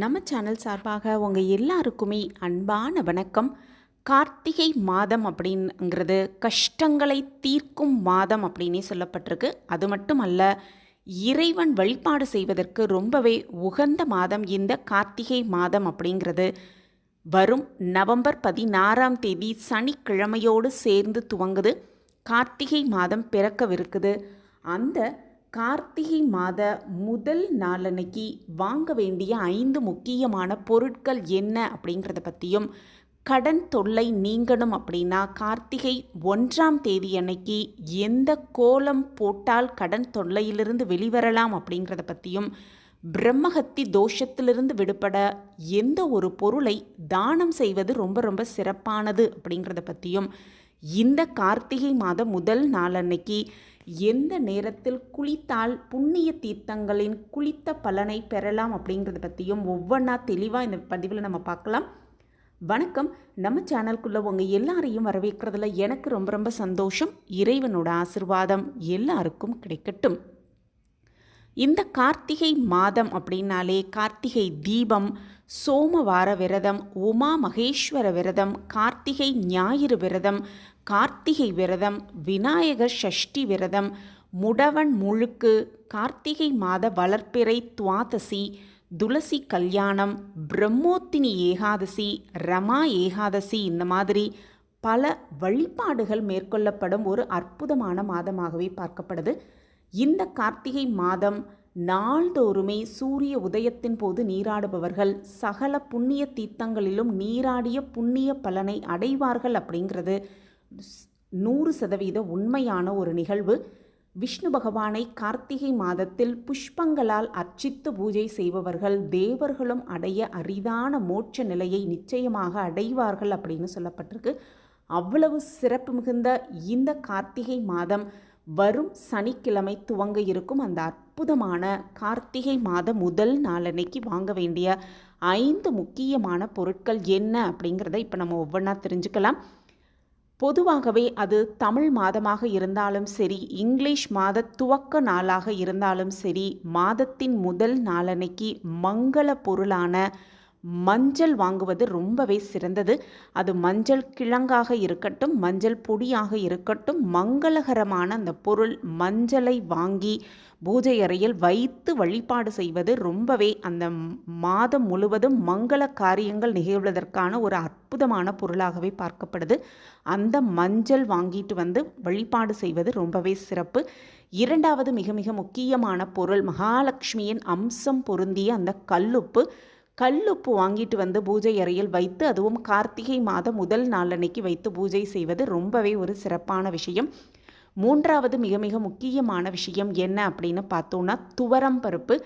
நம்ம சேனல் சார்பாக உங்கள் எல்லாருக்குமே அன்பான வணக்கம். கார்த்திகை மாதம் அப்படிங்கிறது கஷ்டங்களை தீர்க்கும் மாதம் அப்படின்னே சொல்லப்பட்டிருக்கு. அது மட்டும் அல்ல இறைவன் வழிபாடு செய்வதற்கு ரொம்பவே உகந்த மாதம் இந்த கார்த்திகை மாதம் அப்படிங்கிறது. வரும் நவம்பர் பதினாறாம் தேதி சனிக்கிழமையோடு சேர்ந்து துவங்குது. கார்த்திகை மாதம் பிறக்கவிருக்குது. அந்த கார்த்திகை மாத முதல் நாளன்னைக்கு வாங்க வேண்டிய ஐந்து முக்கியமான பொருட்கள் என்ன அப்படிங்கிறத பற்றியும் கடன் தொல்லை நீங்கணும் அப்படின்னா கார்த்திகை ஒன்றாம் தேதி அன்னைக்கு எந்த கோலம் போட்டால் கடன் தொல்லையிலிருந்து வெளிவரலாம் அப்படிங்கிறத பற்றியும் பிரம்மஹத்தி தோஷத்திலிருந்து விடுபட எந்த ஒரு பொருளை தானம் செய்வது ரொம்ப ரொம்ப சிறப்பானது அப்படிங்கிறத பற்றியும் இந்த கார்த்திகை மாதம் முதல் நாளன்னைக்கு எந்த நேரத்தில் குளித்தால் புண்ணிய தீர்த்தங்களின் குளித்த பலனை பெறலாம் அப்படிங்கிறத பற்றியும் ஒவ்வொன்றா தெளிவாக இந்த பதிவில் நம்ம பார்க்கலாம். வணக்கம். நம்ம சேனலுக்குள்ளே உங்கள் எல்லாரையும் வரவேற்கிறதுல எனக்கு ரொம்ப ரொம்ப சந்தோஷம். இறைவனோட ஆசிர்வாதம் எல்லாருக்கும் கிடைக்கட்டும். இந்த கார்த்திகை மாதம் அப்படின்னாலே கார்த்திகை தீபம் சோமவார விரதம் உமா மகேஸ்வர விரதம் கார்த்திகை ஞாயிறு விரதம் கார்த்திகை விரதம் விநாயகர் சஷ்டி விரதம் முடவன் முழுக்கு கார்த்திகை மாத வளர்ப்பிறை துவாதசி துளசி கல்யாணம் பிரம்மோத்தினி ஏகாதசி ரமா ஏகாதசி இந்த மாதிரி பல வழிபாடுகள் மேற்கொள்ளப்படும் ஒரு அற்புதமான மாதமாகவே பார்க்கப்படுது. இந்த கார்த்திகை மாதம் நாள்தோறுமே சூரிய உதயத்தின் போது நீராடுபவர்கள் சகல புண்ணிய தீர்த்தங்களிலும் நீராடிய புண்ணிய பலனை அடைவார்கள் அப்படிங்கிறது. நூறு சதவீத உண்மையான ஒரு நிகழ்வு. விஷ்ணு பகவானை கார்த்திகை மாதத்தில் புஷ்பங்களால் அர்ச்சித்து பூஜை செய்பவர்கள் தேவர்களும் அடைய அரிதான மோட்ச நிலையை நிச்சயமாக அடைவார்கள் அப்படின்னு சொல்லப்பட்டிருக்கு. அவ்வளவு சிறப்பு மிகுந்த இந்த கார்த்திகை மாதம் வரும் சனிக்கிழமை துவங்க இருக்கும் அந்த அற்புதமான கார்த்திகை மாத முதல் நாளன்னைக்கு வாங்க வேண்டிய ஐந்து முக்கியமான பொருட்கள் என்ன அப்படிங்கிறத இப்போ நம்ம ஒவ்வொன்றா தெரிஞ்சுக்கலாம். பொதுவாகவே அது தமிழ் மாதமாக இருந்தாலும் சரி இங்கிலீஷ் மாத துவக்க நாளாக இருந்தாலும் சரி மாதத்தின் முதல் நாளன்னைக்கு மங்கள பொருளான மஞ்சள் வாங்குவது ரொம்பவே சிறந்தது. அது மஞ்சள் கிழங்காக இருக்கட்டும் மஞ்சள் பொடியாக இருக்கட்டும் மங்களகரமான அந்த பொருள் மஞ்சளை வாங்கி பூஜை அறையில் வைத்து வழிபாடு செய்வது ரொம்பவே அந்த மாதம் முழுவதும் மங்கள காரியங்கள் நிகழ்வதற்கான ஒரு அற்புதமான பொருளாகவே பார்க்கப்படுது. அந்த மஞ்சள் வாங்கிட்டு வந்து வழிபாடு செய்வது ரொம்பவே சிறப்பு. இரண்டாவது மிக மிக முக்கியமான பொருள் மகாலட்சுமியின் அம்சம் பொருந்திய அந்த கல்லுப்பு. கல்லுப்பு வாங்கிட்டு வந்து பூஜை அறையில் வைத்து அதுவும் கார்த்திகை மாதம் முதல் நாளன்னைக்கு வைத்து பூஜை செய்வது ரொம்பவே ஒரு சிறப்பான விஷயம். மூன்றாவது மிக மிக முக்கியமான விஷயம் என்ன அப்படின்னு பார்த்தோன்னா துவரம் பருப்பு.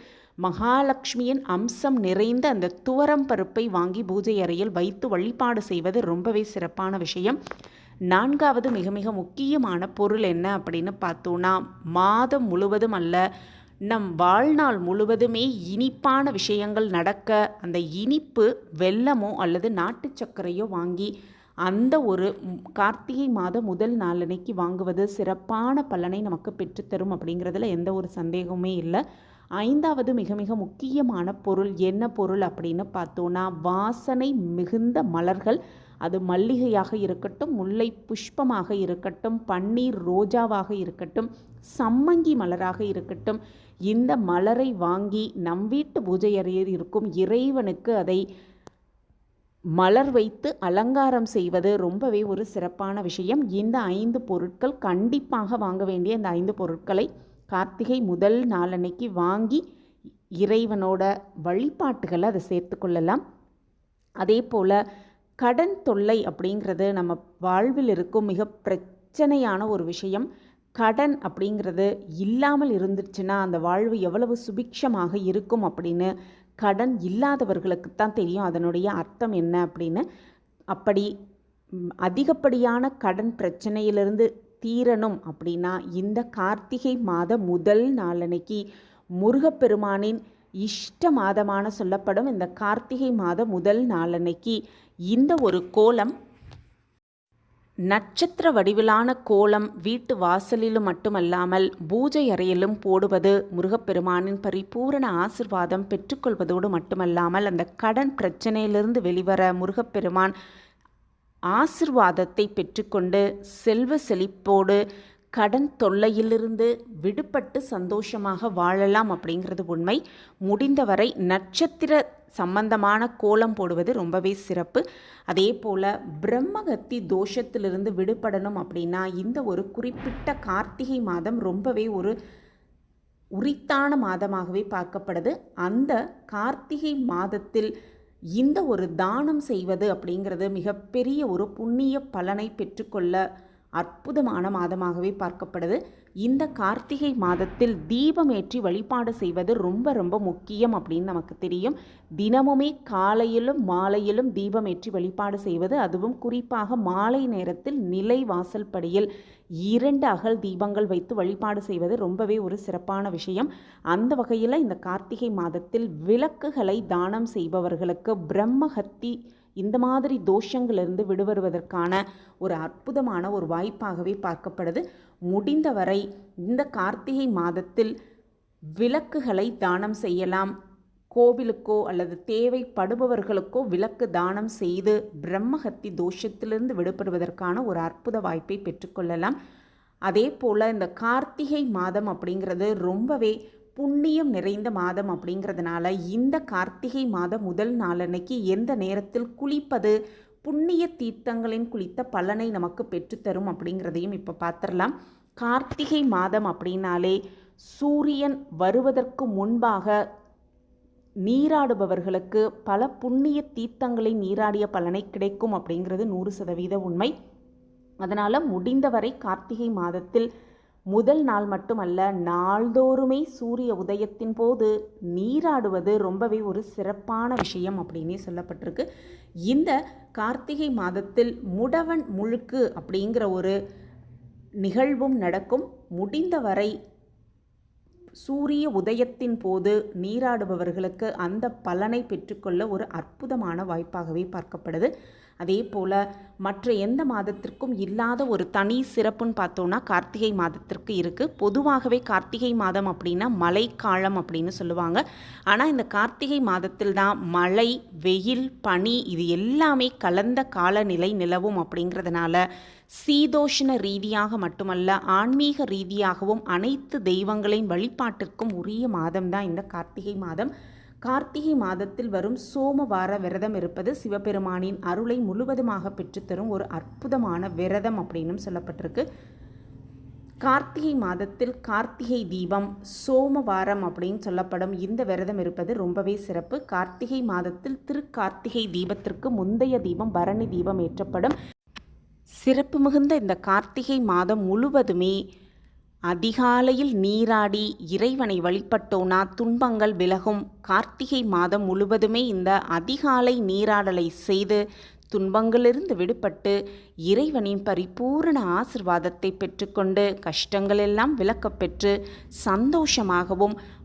மகாலட்சுமியின் அம்சம் நிறைந்த அந்த துவரம் பருப்பை வாங்கி பூஜை அறையில் வைத்து வழிபாடு செய்வது ரொம்பவே சிறப்பான விஷயம். நான்காவது மிக மிக முக்கியமான பொருள் என்ன அப்படின்னு பார்த்தோன்னா மாதம் முழுவதும் அல்ல நம் வாழ்நாள் முழுவதுமே இனிப்பான விஷயங்கள் நடக்க அந்த இனிப்பு வெல்லமோ அல்லது நாட்டு சர்க்கரையோ வாங்கி அந்த ஒரு கார்த்திகை மாதம் முதல் நாளன்னைக்கு வாங்குவது சிறப்பான பலனை நமக்கு பெற்றுத்தரும் அப்படிங்கிறதுல எந்த ஒரு சந்தேகமே இல்லை. ஐந்தாவது மிக மிக முக்கியமான பொருள் என்ன பொருள் அப்படின்னு பார்த்தோன்னா வாசனை மிகுந்த மலர்கள். அது மல்லிகையாக இருக்கட்டும் முல்லை புஷ்பமாக இருக்கட்டும் பன்னீர் ரோஜாவாக இருக்கட்டும் சம்மங்கி மலராக இருக்கட்டும் இந்த மலரை வாங்கி நம் வீட்டு பூஜை அறையில் இருக்கும் இறைவனுக்கு அதை மலர் வைத்து அலங்காரம் செய்வது ரொம்பவே ஒரு சிறப்பான விஷயம். இந்த ஐந்து பொருட்கள் கண்டிப்பாக வாங்க வேண்டிய இந்த ஐந்து பொருட்களை கார்த்திகை முதல் நாளன்னைக்கு வாங்கி இறைவனோட வழிபாட்டுகளை அதை சேர்த்து கொள்ளலாம். அதே போல் கடன் தொல்லை அப்படிங்கிறது நம்ம வாழ்வில் இருக்கும் மிக பிரச்சனையான ஒரு விஷயம். கடன் அப்படிங்கிறது இல்லாமல் இருந்துச்சுன்னா அந்த வாழ்வு எவ்வளவு சுபிக்ஷமாக இருக்கும் அப்படின்னு கடன் இல்லாதவர்களுக்கு தான் தெரியும். அதனுடைய அர்த்தம் என்ன அப்படின்னு. அப்படி அதிகப்படியான கடன் பிரச்சனையிலிருந்து தீரணும் அப்படின்னா இந்த கார்த்திகை மாத முதல் நாளன்னைக்கு முருகப்பெருமானின் இஷ்ட மாதமான சொல்லப்படும் இந்த கார்த்திகை மாத முதல் நாளன்னைக்கு இந்த ஒரு கோலம் நட்சத்திர வடிவிலான கோலம் வீட்டு வாசலிலும் மட்டுமல்லாமல் பூஜை அறையிலும் போடுவது முருகப்பெருமானின் பரிபூரண ஆசிர்வாதம் பெற்றுக்கொள்வதோடு மட்டுமல்லாமல் அந்த கடன் பிரச்சனையிலிருந்து வெளிவர முருகப்பெருமான் ஆசிர்வாதத்தை பெற்றுக்கொண்டு செல்வ செழிப்போடு கடன் தொல்லையிலிருந்து விடுபட்டு சந்தோஷமாக வாழலாம் அப்படிங்கிறது உண்மை. முடிந்தவரை நட்சத்திர சம்பந்தமான கோலம் போடுவது ரொம்பவே சிறப்பு. அதே போல் பிரம்மகத்தி தோஷத்திலிருந்து விடுபடணும் அப்படின்னா இந்த ஒரு குறிப்பிட்ட கார்த்திகை மாதம் ரொம்பவே ஒரு உரித்தான மாதமாகவே பார்க்கப்படுது. அந்த கார்த்திகை மாதத்தில் இந்த ஒரு தானம் செய்வது அப்படிங்கிறது மிகப்பெரிய ஒரு புண்ணிய பலனை பெற்றுக்கொள்ள அற்புதமான மாதமாகவே பார்க்கப்படுது. இந்த கார்த்திகை மாதத்தில் தீபம் ஏற்றி வழிபாடு செய்வது ரொம்ப ரொம்ப முக்கியம் அப்படின்னு நமக்கு தெரியும். தினமுமே காலையிலும் மாலையிலும் தீபம் ஏற்றி வழிபாடு செய்வது அதுவும் குறிப்பாக மாலை நேரத்தில் நிலை வாசல் படியில் இரண்டு அகல் தீபங்கள் வைத்து வழிபாடு செய்வது ரொம்பவே ஒரு சிறப்பான விஷயம். அந்த வகையில் இந்த கார்த்திகை மாதத்தில் விளக்குகளை தானம் செய்பவர்களுக்கு பிரம்மஹத்தி இந்த மாதிரி தோஷங்களிலிருந்து விடுபடுவதற்கான ஒரு அற்புதமான ஒரு வாய்ப்பாகவே பார்க்கப்படுது. முடிந்தவரை இந்த கார்த்திகை மாதத்தில் விளக்குகளை தானம் செய்யலாம். கோவிலுக்கோ அல்லது தேவைப்படுபவர்களுக்கோ விளக்கு தானம் செய்து பிரம்மஹத்தி தோஷத்திலிருந்து விடுபடுவதற்கான ஒரு அற்புத வாய்ப்பை பெற்றுக்கொள்ளலாம். அதே போல் இந்த கார்த்திகை மாதம் அப்படிங்கிறது ரொம்பவே புண்ணியம் நிறைந்த மாதம் அப்படிங்கிறதுனால இந்த கார்த்திகை மாதம் முதல் நாளன்னைக்கு எந்த நேரத்தில் குளிப்பது புண்ணிய தீர்த்தங்களின் குளித்த பலனை நமக்கு பெற்றுத்தரும் அப்படிங்கிறதையும் இப்போ பார்த்துடலாம் கார்த்திகை மாதம் அப்படின்னாலே சூரியன் வருவதற்கு முன்பாக நீராடுபவர்களுக்கு பல புண்ணிய தீர்த்தங்களை நீராடிய பலனை கிடைக்கும் அப்படிங்கிறது நூறு சதவீத உண்மை. அதனால் முடிந்தவரை கார்த்திகை மாதத்தில் முதல் நாள் மட்டுமல்ல நாள்தோறுமே சூரிய உதயத்தின் போது நீராடுவது ரொம்பவே ஒரு சிறப்பான விஷயம் அப்படின்னே சொல்லப்பட்டிருக்கு. இந்த கார்த்திகை மாதத்தில் முடவன் முழுக்கு அப்படிங்கிற ஒரு நிகழ்வும் நடக்கும். முடிந்தவரை சூரிய உதயத்தின் போது நீராடுபவர்களுக்கு அந்த பலனை பெற்றுக்கொள்ள ஒரு அற்புதமான வாய்ப்பாகவே பார்க்கப்படுது. அதே போல் மற்ற எந்த மாதத்திற்கும் இல்லாத ஒரு தனி சிறப்புன்னு பார்த்தோன்னா கார்த்திகை மாதத்திற்கு இருக்குது பொதுவாகவே கார்த்திகை மாதம் அப்படின்னா மழைக்காலம் அப்படின்னு சொல்லுவாங்க. ஆனால் இந்த கார்த்திகை மாதத்தில் தான் மழை வெயில் பனி இது எல்லாமே கலந்த காலநிலை நிலவும் அப்படிங்கிறதுனால சீதோஷண ரீதியாக மட்டுமல்ல ஆன்மீக ரீதியாகவும் அனைத்து தெய்வங்களின் வழிபாட்டிற்கும் உரிய மாதம் தான் இந்த கார்த்திகை மாதம். கார்த்திகை மாதத்தில் வரும் சோமவார விரதம் இருப்பது சிவபெருமானின் அருளை முழுவதுமாக பெற்றுத்தரும் ஒரு அற்புதமான விரதம் அப்படின்னு சொல்லப்பட்டிருக்கு. கார்த்திகை மாதத்தில் கார்த்திகை தீபம் சோமவாரம் அப்படின்னு சொல்லப்படும் இந்த விரதம் இருப்பது ரொம்பவே சிறப்பு. கார்த்திகை மாதத்தில் திருக்கார்த்திகை தீபத்திற்கு முந்தைய தீபம் பரணி தீபம் ஏற்றப்படும். சிறப்பு மிகுந்த இந்த கார்த்திகை மாதம் முழுவதுமே அதிகாலையில் நீராடி இறைவனை வழிபட்டோனா துன்பங்கள் விலகும். கார்த்திகை மாதம் முழுவதுமே இந்த அதிகாலை நீராடலை செய்து துன்பங்களிலிருந்து விடுபட்டு இறைவனின் பரிபூரண ஆசிர்வாதத்தை பெற்றுக்கொண்டு கஷ்டங்களெல்லாம் விலக்கப்பெற்று சந்தோஷமாகவும்